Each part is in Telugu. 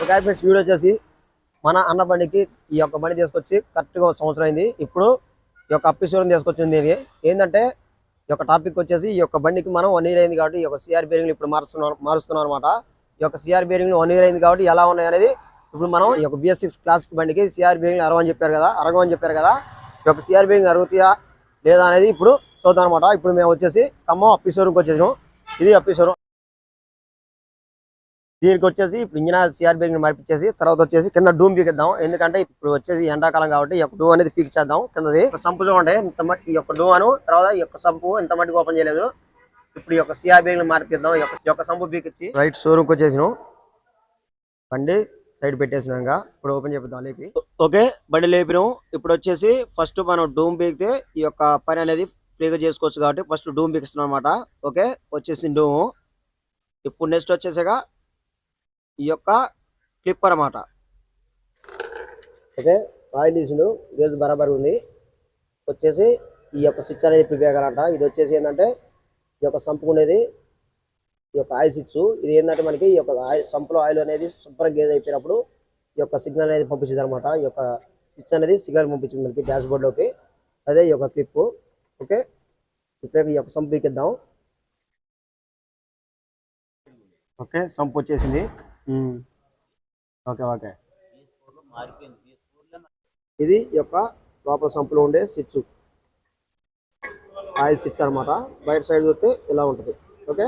ఫ్రెండ్స్ వీడియో వచ్చేసి మన అన్న బండికి ఈ యొక్క బండి తీసుకొచ్చి కరెక్ట్గా ఒక సంవత్సరం అయింది. ఇప్పుడు ఈ యొక్క అప్పిశ్వరం తీసుకొచ్చింది దీనికి. ఏంటంటే ఈ యొక్క టాపిక్ వచ్చేసి ఈ యొక్క బండికి మనం వన్ ఇయర్ అయింది కాబట్టి ఈ యొక్క సిఆర్ బేరింగ్లు ఇప్పుడు మారుస్తున్నాం మారుస్తున్నాం అనమాట ఈ యొక్క సిఆర్ బేరింగ్లు వన్ ఇయర్ అయింది కాబట్టి ఎలా ఉన్నాయి అనేది ఇప్పుడు మనం ఈ యొక్క బిఎస్ సిక్స్ క్లాసిక్ బండికి సిఆర్ బేరింగ్లు అరవని చెప్పారు కదా అరగమని చెప్పారు కదా ఈ యొక్క సిఆర్ బేరింగ్ అరుగుతాయా లేదా అనేది ఇప్పుడు చూద్దాం అనమాట ఇప్పుడు మేము వచ్చేసి ఖమ్మం అప్పిశ్వరంకి వచ్చేసాం ఇది అప్పిశ్వరం దీనికి వచ్చేసి ఇప్పుడు ఇంజిన్ సిఆర్ బేరింగ్ మార్పించేసి తర్వాత వచ్చేసి కింద డూమ్ పీకిద్దాం. ఎందుకంటే ఇప్పుడు వచ్చేసి ఎండాకాలం కాబట్టి ఈ యొక్క డూమ్ అనేది పీకిచ్చేద్దాం కిందది సంపు చూడండి ఇంత మట్టి ఈ యొక్క డూమ్ అను తర్వాత ఈ యొక్క సంపు ఇంత మట్టికి ఓపెన్ చేయలేదు. ఇప్పుడు ఈ యొక్క సిఆర్ మార్పిద్దాం. యొక్క ఈ యొక్క సంపు పీకిచ్చి రైట్ షోరూమ్కి వచ్చేసినాం. బండి సైడ్ పెట్టేసినాక ఇప్పుడు ఓపెన్ చేపిద్దాం లేపి. ఓకే బండి లేపినాం. ఇప్పుడు వచ్చేసి ఫస్ట్ మనం డూమ్ పీకితే ఈ యొక్క పని అనేది ఫ్రీగా చేసుకోవచ్చు కాబట్టి ఫస్ట్ డూమ్ పీకిస్తున్నాం అనమాట ఓకే వచ్చేసి డూము. ఇప్పుడు నెక్స్ట్ వచ్చేసాక ఈ యొక్క క్లిప్ అన్నమాట. ఓకే ఆయిల్ తీసిండు గేజ్ బరాబర్ ఉంది. వచ్చేసి ఈ యొక్క స్విచ్ అనేది పిపేయాలంట ఇది వచ్చేసి ఏంటంటే ఈ యొక్క సంపుకునేది ఈ యొక్క ఆయిల్ స్విచ్ ఇది ఏంటంటే మనకి ఈ యొక్క ఆయిల్ సంపులో ఆయిల్ అనేది శుభ్రం గేజ్ అయిపోయినప్పుడు ఈ యొక్క సిగ్నల్ అనేది పంపించింది అనమాట ఈ యొక్క స్విచ్ అనేది సిగ్నల్ పంపించింది మనకి డాష్ బోర్డ్లోకి అదే ఈ యొక్క క్లిప్ ఓకే? ఇప్పుడు ఈ యొక్క సంపు పీకిద్దాం. ఓకే సంపు వచ్చేసింది. Okay okay. ఇది యొక్క లోపల సంపులో ఉండే స్విచ్. ఆయిల్ స్విచ్ అన్నమాట. బయట సైడ్ చూస్తే ఇలా ఉంటుంది. ఓకే?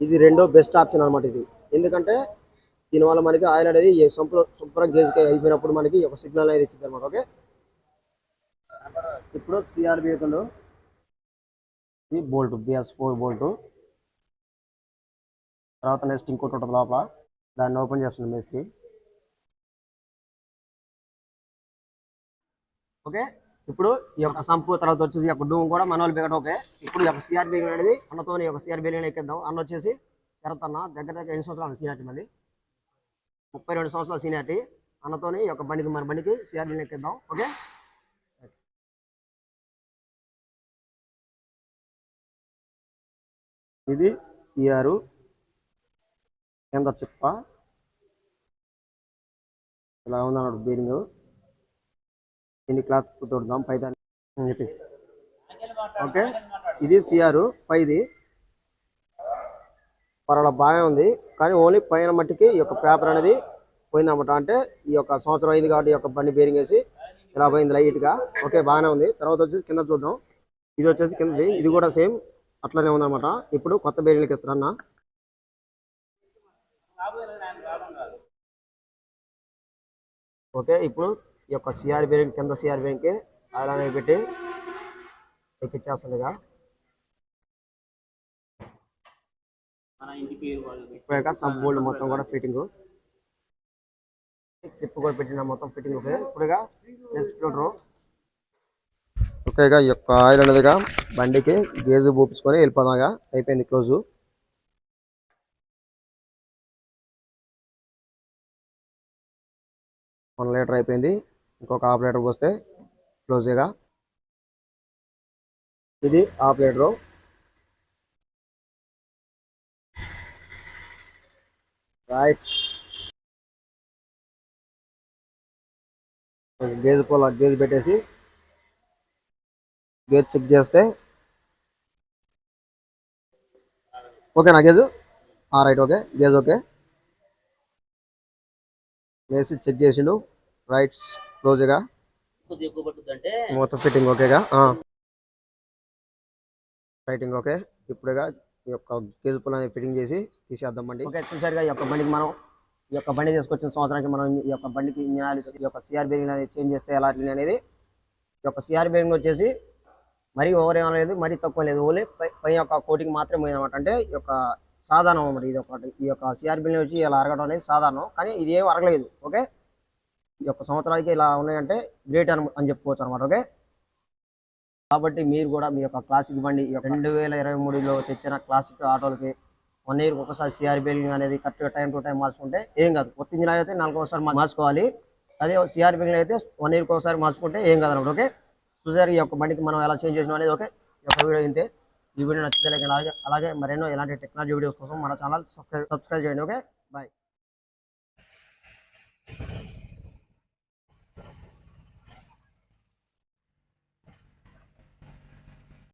ఇది రెండో బెస్ట్ ఆప్షన్ అన్నమాట ఇది. ఎందుకంటే దీనివల్ల మనకి ఆయిల్ అనేది ఈ సంపులో శుభ్రం గేజ్కి అయిపోయినప్పుడు మనకి యొక్క సిగ్నల్ అనేది ఇచ్చింది అనమాట ఓకే? ఇప్పుడు సిఆర్ బీతలు ఇది బోల్ట్ బిఎస్ ఫోర్ బోల్ట్ తర్వాత నెక్స్ట్ ఇంకోటి ఉంటుంది లోపల. దాన్ని ఓపెన్ చేస్తుంది మేస్త్రి ఓకే ఇప్పుడు ఈ యొక్క సంపు తర్వాత వచ్చేసి ఈ యొక్క డూమ్ కూడా మన వాళ్ళు బిగడం ఓకే ఇప్పుడు ఈ యొక్క సిఆర్ అనేది అన్నతో ఈ యొక్క సిఆర్ ఎక్కిద్దాం. అన్న వచ్చేసి శరత్ అన్న దగ్గర దగ్గర ఎన్ని సంవత్సరాలు సీనియారిటీ మళ్ళీ? ముప్పై రెండు సంవత్సరాల సీనియారిటీ అన్నతోని ఈ యొక్క బండికి మన బండికి సిఆర్ ఎక్కిద్దాం. ఓకే ఇది సిఆర్ కింద చిప్ప ఇలా ఉందన్నాడు బీరింగ్. దీన్ని క్లాత్ తోడుదాం పైదాన్ని ఓకే. ఇది సిఆర్ పైది. పర్వాల బాగా ఉంది. కానీ ఓన్లీ పైన మట్టికి ఈ యొక్క పేపర్ అనేది పోయిందన్నమాట. అంటే ఈ యొక్క సంవత్సరం అయింది కాబట్టి ఈ యొక్క బండి బేరింగ్ వేసి ఇలా పోయింది లైట్గా. ఓకే బాగానే ఉంది. తర్వాత వచ్చేసి కింద చూద్దాం. ఇది వచ్చేసి కిందది. ఇది కూడా సేమ్ అట్లనే ఉందన్నమాట. ఇప్పుడు కొత్త బేరింగ్కి ఇస్తారన్న ఓకే ఇప్పుడు ఈ యొక్క సిఆర్ బేరింగ్ కింద సిఆర్ బేరింగ్కి ఆయిల్ అనేది పెట్టి ఎక్కిచ్చేస్తుందిగా. ఇప్పుడే సబ్ బోల్డ్ మొత్తం కూడా ఫిట్టింగ్ క్లిప్ కూడా పెట్టిన మొత్తం ఫిట్టింగ్ ఇప్పుడుగా నెక్స్ట్ ఫిల్టర్ ఓకేగా ఈ యొక్క ఆయిల్ అనేదిగా బండికి గేజు పూపించుకొని వెళ్ళిపోదాగా. అయిపోయింది క్లోజు. వన్ లీటర్ అయిపోయింది. ఇంకొక హాఫ్ లీటర్ పోస్తే క్లోజేగా. ఇది హాఫ్ లీటరు. రైట్. గేజ్ పోల గేజ్ పెట్టేసి గేజ్ చెక్ చేస్తే ఓకేనా gauge? Right okay. Gauge okay. వేసి చెక్ చేసిండు. రైట్ క్లోజ్గా మొత్తం ఫిట్టింగ్ ఓకేగా రైటింగ్ ఓకే. ఇప్పుడుగా ఈ యొక్క కేజు పుల్లని ఫిట్టింగ్ చేసి తీసేద్దాం బండి. ఓకే చూసారుగా ఈ యొక్క బండికి మనం ఈ యొక్క బండి తీసుకొచ్చిన సంవత్సరానికి మనం ఈ యొక్క బండికి ఇంజిన్ ఆయిల్ ఈ యొక్క సిఆర్ బేరింగ్ అనేది చేంజ్ చేస్తే ఎలా అనేది ఈ యొక్క సిఆర్ బేరింగ్ వచ్చేసి మరీ ఓవర్ ఏమో లేదు మరీ తక్కువ లేదు. ఓన్లీ పై యొక్క కోటికి మాత్రమే పోయింది అనమాట అంటే ఈ యొక్క సాధారణం అనమాట ఇది ఒకటి. ఈ యొక్క సిఆర్ వచ్చి ఇలా అరగడం అనేది సాధారణం. కానీ ఇది ఏం అరగలేదు ఓకే? ఈ యొక్క సంవత్సరాలకి ఇలా ఉన్నాయంటే గ్రేట్ అని అని చెప్పుకోవచ్చు అనమాట ఓకే? కాబట్టి మీరు కూడా మీ యొక్క క్లాసిక్ బండి రెండు వేల ఇరవై మూడులో తెచ్చిన క్లాసిక్ ఆటోలకి వన్ ఇయర్ ఒకసారి సిఆర్ అనేది కరెక్ట్గా టైం టు టైం మార్చుకుంటే ఏం కాదు. కొత్త ఇంజిన్ అయితే నాలుగు ఒకసారి మార్చుకోవాలి. అదే సిఆర్ అయితే వన్ ఇయర్కి ఒకసారి మార్చుకుంటే ఏం కాదు అనమాట ఓకే? చూసారు ఈ యొక్క బండికి మనం ఎలా చేంజ్ చేసినాం అనేది ఓకే? ఈ యొక్క వీడియో ఇంతే ఈ వీడియో నచ్చితే అలాగే అలాగే మరెన్నో ఇలాంటి టెక్నాలజీ వీడియోస్ కోసం మన ఛానల్ సబ్స్క్రైబ్ సబ్స్క్రైబ్ చేయండి ఓకే? బాయ్.